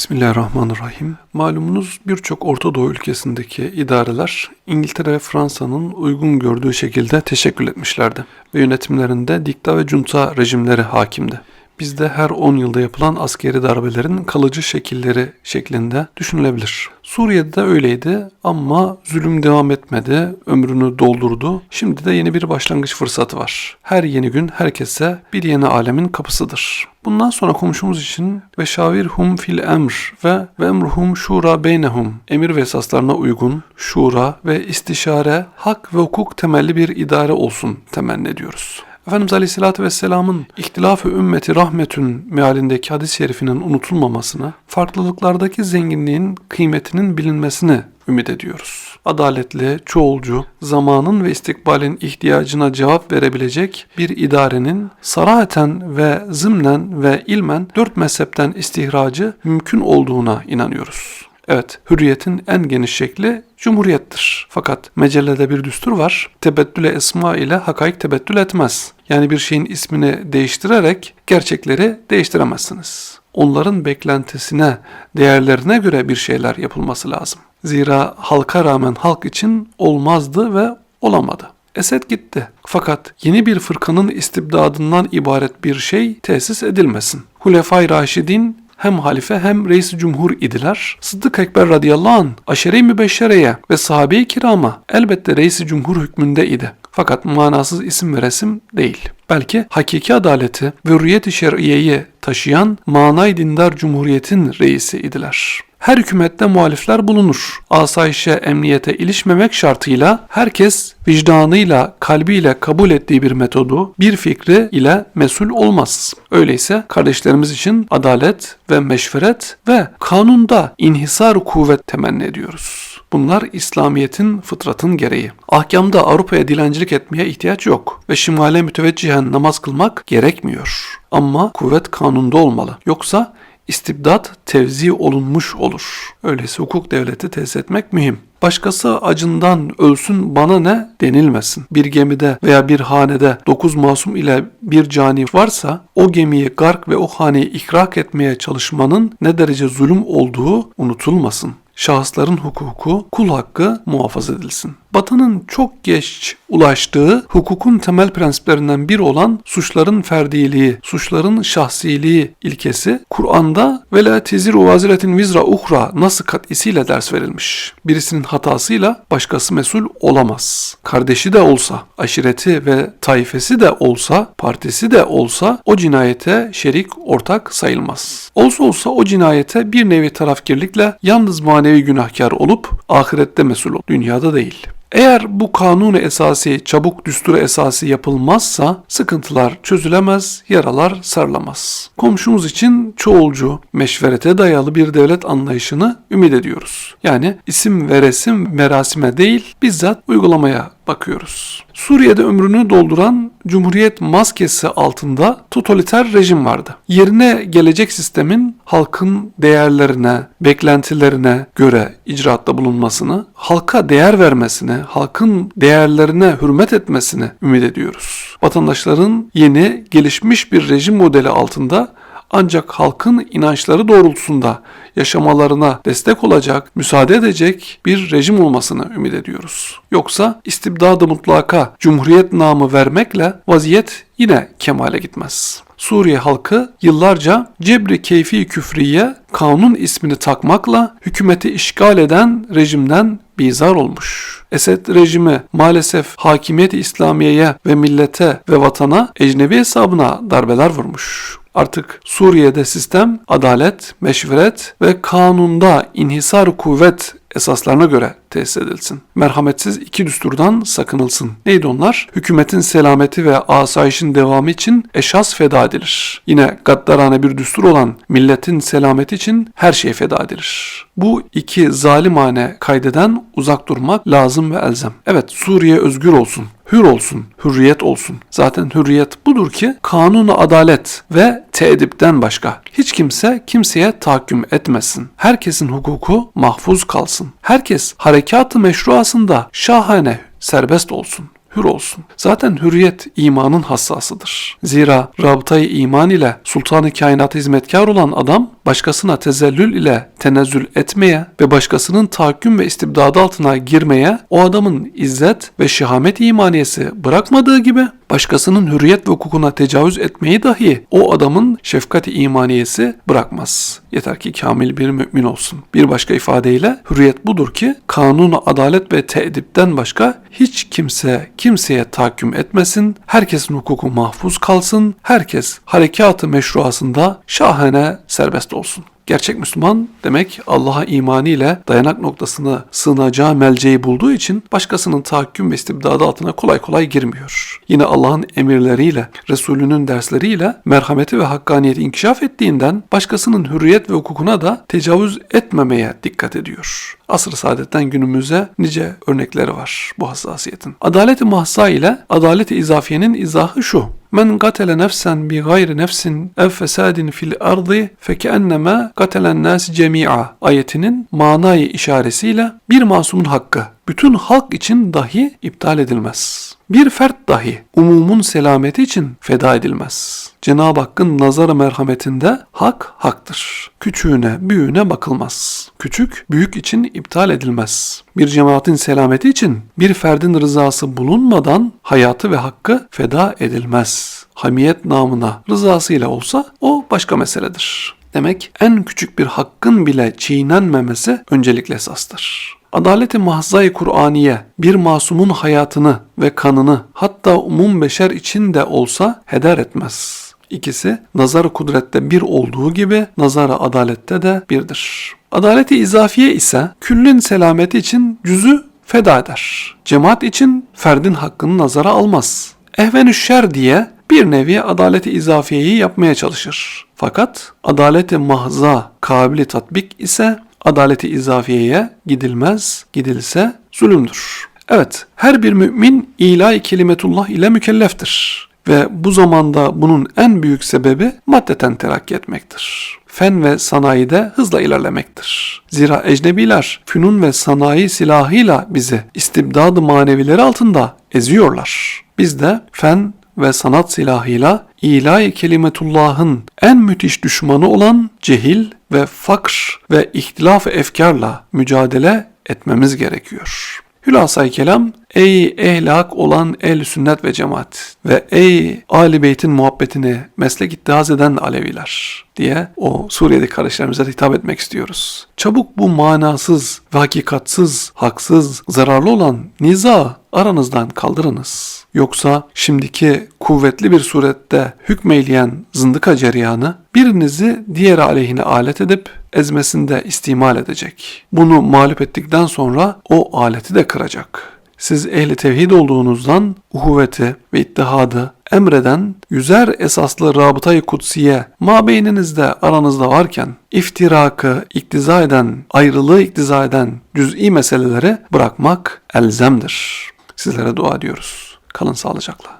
Bismillahirrahmanirrahim. Malumunuz birçok Orta Doğu ülkesindeki idareler İngiltere ve Fransa'nın uygun gördüğü şekilde teşekkül etmişlerdi ve yönetimlerinde dikta ve junta rejimleri hakimdi. Bizde her 10 yılda yapılan askeri darbelerin kalıcı şekilleri şeklinde düşünülebilir. Suriye'de de öyleydi ama zulüm devam etmedi, ömrünü doldurdu. Şimdi de yeni bir başlangıç fırsatı var. Her yeni gün herkese bir yeni alemin kapısıdır. Bundan sonra komşumuz için ve şavirhum fil emr ve ve emruhum şura beynehum emir ve esaslarına uygun şura ve istişare hak ve hukuk temelli bir idare olsun temenni ediyoruz. Efendimiz Aleyhisselatü Vesselam'ın ihtilaf-ı ümmeti rahmetün mealindeki hadis-i şerifinin unutulmamasını, farklılıklardaki zenginliğin kıymetinin bilinmesini ümit ediyoruz. Adaletli, çoğulcu, zamanın ve istikbalin ihtiyacına cevap verebilecek bir idarenin sarahaten ve zımnen ve ilmen dört mezhepten istihracı mümkün olduğuna inanıyoruz. Evet, hürriyetin en geniş şekli cumhuriyettir. Fakat mecellede bir düstur var. Tebettüle esma ile hakaik tebettül etmez. Yani bir şeyin ismini değiştirerek gerçekleri değiştiremezsiniz. Onların beklentisine, değerlerine göre bir şeyler yapılması lazım. Zira halka rağmen halk için olmazdı ve olamadı. Esed gitti. Fakat yeni bir fırkanın istibdadından ibaret bir şey tesis edilmesin. Hulefai Raşidin hem halife hem reis cumhur idiler. Sıddık Ekber radıyallahu an aşere-i mübeşşereye ve sahabe-i kirama elbette reis cumhur hükmünde idi. Fakat manasız isim ve resim değil. Belki hakiki adaleti ve hürriyet-i şer'iyeyi taşıyan manay dindar cumhuriyetin reisi idiler. Her hükümette muhalifler bulunur. Asayişe, emniyete ilişmemek şartıyla herkes vicdanıyla, kalbiyle kabul ettiği bir metodu, bir fikri ile mesul olmaz. Öyleyse kardeşlerimiz için adalet ve meşveret ve kanunda inhisar kuvvet temenni ediyoruz. Bunlar İslamiyet'in fıtratın gereği. Ahkamda Avrupa'ya dilencilik etmeye ihtiyaç yok ve şimale müteveccihen namaz kılmak gerekmiyor. Ama kuvvet kanunda olmalı. Yoksa istibdat tevzi olunmuş olur. Öyleyse hukuk devleti tesis etmek mühim. Başkası acından ölsün bana ne denilmesin. Bir gemide veya bir hanede dokuz masum ile bir cani varsa o gemiyi gark ve o haneyi ikrak etmeye çalışmanın ne derece zulüm olduğu unutulmasın şahısların hukuku, kul hakkı muhafaza edilsin. Batı'nın çok geç ulaştığı hukukun temel prensiplerinden biri olan suçların ferdiliği, suçların şahsiliği ilkesi Kur'an'da ve la teziru vaziretin vizra uhra nasıl kat'isiyle ders verilmiş. Birisinin hatasıyla başkası mesul olamaz. Kardeşi de olsa, aşireti ve taifesi de olsa, partisi de olsa o cinayete şerik ortak sayılmaz. Olsa olsa o cinayete bir nevi tarafkirlikle yalnız manevi günahkar olup ahirette mesul olur. Dünyada değil. Eğer bu kanunu esası çabuk düsturu esası yapılmazsa sıkıntılar çözülemez, yaralar sarılamaz. Komşumuz için çoğulcu, meşverete dayalı bir devlet anlayışını ümit ediyoruz. Yani isim ve resim merasime değil bizzat uygulamaya bakıyoruz. Suriye'de ömrünü dolduran Cumhuriyet maskesi altında totaliter rejim vardı. Yerine gelecek sistemin halkın değerlerine, beklentilerine göre icraatta bulunmasını, halka değer vermesini, halkın değerlerine hürmet etmesini ümit ediyoruz. Vatandaşların yeni, gelişmiş bir rejim modeli altında ancak halkın inançları doğrultusunda yaşamalarına destek olacak, müsaade edecek bir rejim olmasını ümit ediyoruz. Yoksa istibdadı mutlaka cumhuriyet namı vermekle vaziyet yine kemale gitmez. Suriye halkı yıllarca cebri keyfi küfriye kanun ismini takmakla hükümeti işgal eden rejimden bizar olmuş. Esed rejimi maalesef hakimiyet İslamiye'ye ve millete ve vatana ecnebi hesabına darbeler vurmuş. Artık Suriye'de sistem adalet, meşveret ve kanunda inhisar kuvvet esaslarına göre tesis edilsin. Merhametsiz iki düsturdan sakınılsın. Neydi onlar? Hükümetin selameti ve asayişin devamı için eşas feda edilir. Yine gaddarane bir düstur olan milletin selameti için her şey feda edilir. Bu iki zalimane kaydeden uzak durmak lazım ve elzem. Evet Suriye özgür olsun hür olsun, hürriyet olsun. Zaten hürriyet budur ki kanunu adalet ve teedipten başka. Hiç kimse kimseye tahakküm etmesin. Herkesin hukuku mahfuz kalsın. Herkes harekatı meşruasında şahane serbest olsun. hür olsun. Zaten hürriyet imanın hassasıdır. Zira rabıtayı iman ile sultanı kainata hizmetkar olan adam başkasına tezellül ile tenezzül etmeye ve başkasının tahakküm ve istibdadı altına girmeye o adamın izzet ve şihamet imaniyesi bırakmadığı gibi başkasının hürriyet ve hukukuna tecavüz etmeyi dahi o adamın şefkati imaniyesi bırakmaz. Yeter ki kamil bir mümin olsun. Bir başka ifadeyle hürriyet budur ki kanunu adalet ve teedipten başka hiç kimse kimseye tahakküm etmesin, herkesin hukuku mahfuz kalsın, herkes harekatı meşruasında şahane serbest olsun. Gerçek Müslüman demek Allah'a imanı ile dayanak noktasını sığınacağı melceği bulduğu için başkasının tahakküm ve istibdadı altına kolay kolay girmiyor. Yine Allah'ın emirleriyle, Resulünün dersleriyle merhameti ve hakkaniyeti inkişaf ettiğinden başkasının hürriyet ve hukukuna da tecavüz etmemeye dikkat ediyor. Asr-ı saadetten günümüze nice örnekleri var bu hassasiyetin. Adalet-i mahsa ile adalet-i izafiyenin izahı şu. Men gatele nefsen bi gayri nefsin ev fesadin fil ardı fekeenneme gatelen nas cemi'a ayetinin manayı işaresiyle bir masumun hakkı bütün halk için dahi iptal edilmez. Bir fert dahi umumun selameti için feda edilmez. Cenab-ı Hakk'ın nazarı merhametinde hak haktır. Küçüğüne, büyüğüne bakılmaz. Küçük, büyük için iptal edilmez. Bir cemaatin selameti için bir ferdin rızası bulunmadan hayatı ve hakkı feda edilmez. Hamiyet namına rızasıyla olsa o başka meseledir. Demek en küçük bir hakkın bile çiğnenmemesi öncelikle esastır. Adaleti mahzayı Kur'aniye bir masumun hayatını ve kanını hatta umum beşer için de olsa heder etmez. İkisi nazar kudrette bir olduğu gibi nazar adalette de birdir. Adaleti izafiye ise küllün selameti için cüzü feda eder. Cemaat için ferdin hakkını nazara almaz. Ehvenü şer diye bir nevi adaleti izafiyeyi yapmaya çalışır. Fakat adaleti mahza kabili tatbik ise adaleti izafiyeye gidilmez, gidilse zulümdür. Evet, her bir mümin ilahi kelimetullah ile mükelleftir. Ve bu zamanda bunun en büyük sebebi maddeten terakki etmektir. Fen ve sanayide hızla ilerlemektir. Zira ecnebiler fünun ve sanayi silahıyla bizi istibdadı manevileri altında eziyorlar. Biz de fen ve sanat silahıyla ilahi kelimetullah'ın en müthiş düşmanı olan cehil ve fakr ve ihtilaf efkarla mücadele etmemiz gerekiyor. Hülasa kelam ey ehlak olan el sünnet ve cemaat ve ey Ali Beyt'in muhabbetini meslek ittihaz eden Aleviler diye o Suriye'deki kardeşlerimize hitap etmek istiyoruz. Çabuk bu manasız ve hakikatsız, haksız, zararlı olan niza aranızdan kaldırınız. Yoksa şimdiki kuvvetli bir surette hükmeyleyen zındıka cereyanı birinizi diğeri aleyhine alet edip ezmesinde istimal edecek. Bunu mağlup ettikten sonra o aleti de kıracak. Siz ehli tevhid olduğunuzdan uhuvveti ve ittihadı emreden yüzer esaslı rabıtayı kutsiye mabeyninizde aranızda varken iftirakı iktiza eden, ayrılığı iktiza eden cüz'i meseleleri bırakmak elzemdir. Sizlere dua ediyoruz. Kalın sağlıcakla.